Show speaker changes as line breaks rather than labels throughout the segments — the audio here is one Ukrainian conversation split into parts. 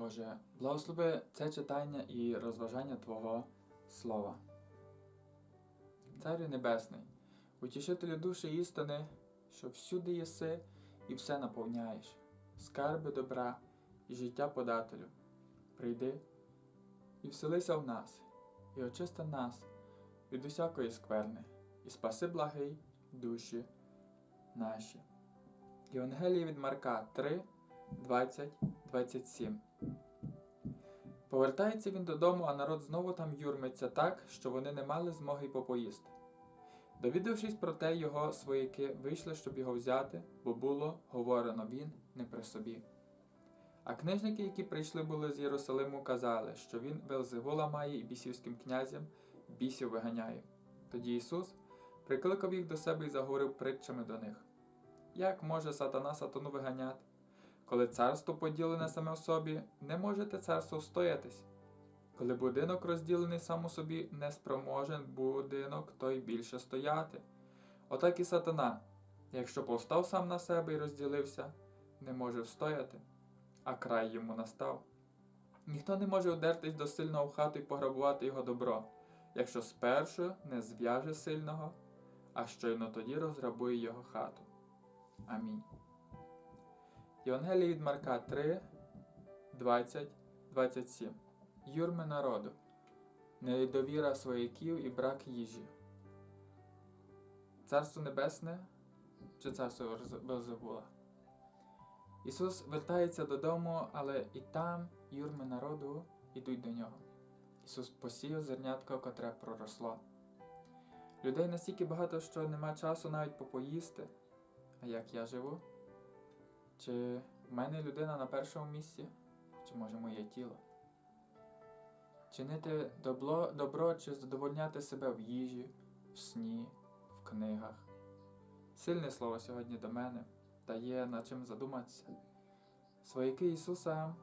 Боже, благослови це читання і розважання Твого Слова. Царю Небесний, утішителю душі істини, що всюди єси і все наповняєш, скарби добра і життя подателю. Прийди і вселися в нас, і очисти нас від усякої скверни, і спаси благий душі наші. Євангеліє від Марка 3, 20, 27. Повертається він додому, а народ знову там юрмиться так, що вони не мали змоги й попоїсти. Довідавшись про те, його свояки вийшли, щоб його взяти, бо було говорено він не при собі. А книжники, які прийшли були з Єрусалиму, казали, що він Велзевула має і бісівським князям бісів виганяє. Тоді Ісус прикликав їх до себе і заговорив притчами до них. Як може сатана сатану виганяти? Коли царство поділене саме в собі, не можете царство встоятись. Коли будинок розділений сам у собі, не спроможен будинок той більше стояти. Отак і сатана, якщо повстав сам на себе і розділився, не може встояти, а край йому настав. Ніхто не може одертись до сильного в хату і пограбувати його добро, якщо спершу не зв'яже сильного, а щойно тоді розграбує його хату. Амінь. Євангеліє від Марка 3, 20, 27. Юрми народу. Недовіра свояків і брак їжі. Царство Небесне чи царство Велзевула? Ісус вертається додому, але і там юрми народу йдуть до нього. Ісус посіяв зернятко, котре проросло. Людей настільки багато, що нема часу навіть попоїсти. А як я живу? Чи в мене людина на першому місці, чи може моє тіло? Чинити добро, добро чи задовольняти себе в їжі, в сні, в книгах. Сильне слово сьогодні до мене та є над чим задуматися. Свояки Ісуса,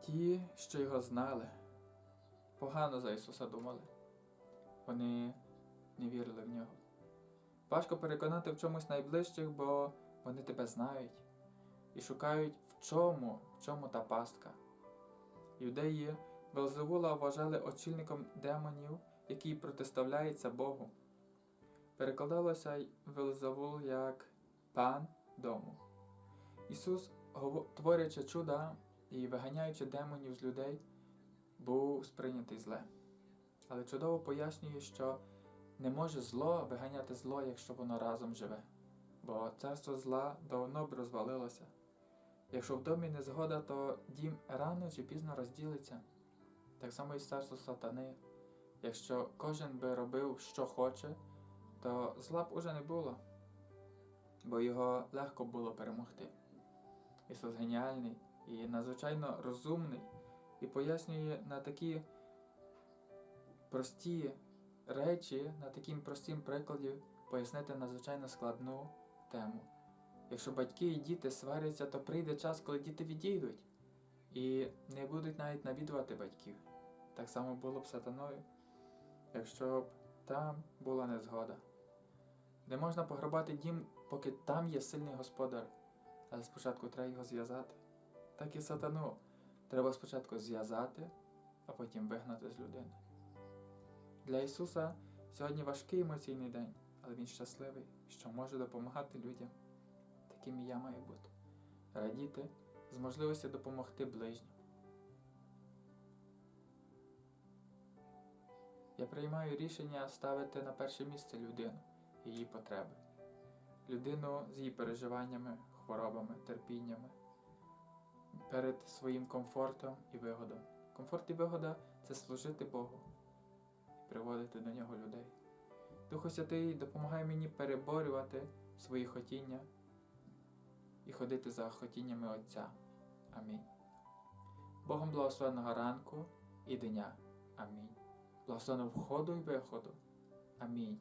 ті, що його знали, погано за Ісуса думали. Вони не вірили в нього. Важко переконати в чомусь найближчих, бо вони тебе знають і шукають, в чому, в чому та пастка. Юдеї Велзевула вважали очільником демонів, який протиставляється Богу. Перекладалося Велзевул як пан дому. Ісус, творячи чуда і виганяючи демонів з людей, був сприйнятий зле. Але чудово пояснює, що не може зло виганяти зло, якщо воно разом живе, бо царство зла давно б розвалилося. Якщо в домі не згода, то дім рано чи пізно розділиться. Так само і царство сатани. Якщо кожен би робив, що хоче, то зла б уже не було, бо його легко було перемогти. Ісус геніальний і надзвичайно розумний і пояснює на такі прості речі, на таким простім прикладі пояснити надзвичайно складну тему. Якщо батьки і діти сваряться, то прийде час, коли діти відійдуть і не будуть навіть навідувати батьків. Так само було б сатаною, якщо б там була незгода. Не можна пограбати дім, поки там є сильний господар, але спочатку треба його зв'язати. Так і сатану треба спочатку зв'язати, а потім вигнати з людини. Для Ісуса сьогодні важкий емоційний день, але Він щасливий, що може допомагати людям. Таким і я маю бути. Радіти з можливості допомогти ближнім. Я приймаю рішення ставити на перше місце людину, її потреби, людину з її переживаннями, хворобами, терпіннями, перед своїм комфортом і вигодом. Комфорт і вигода це служити Богу приводити до нього людей. Духу Святий допомагає мені переборювати свої хотіння і ходити за хотіннями Отця. Амінь. Богом благословеного ранку і дня. Амінь. Благословеного входу і виходу. Амінь.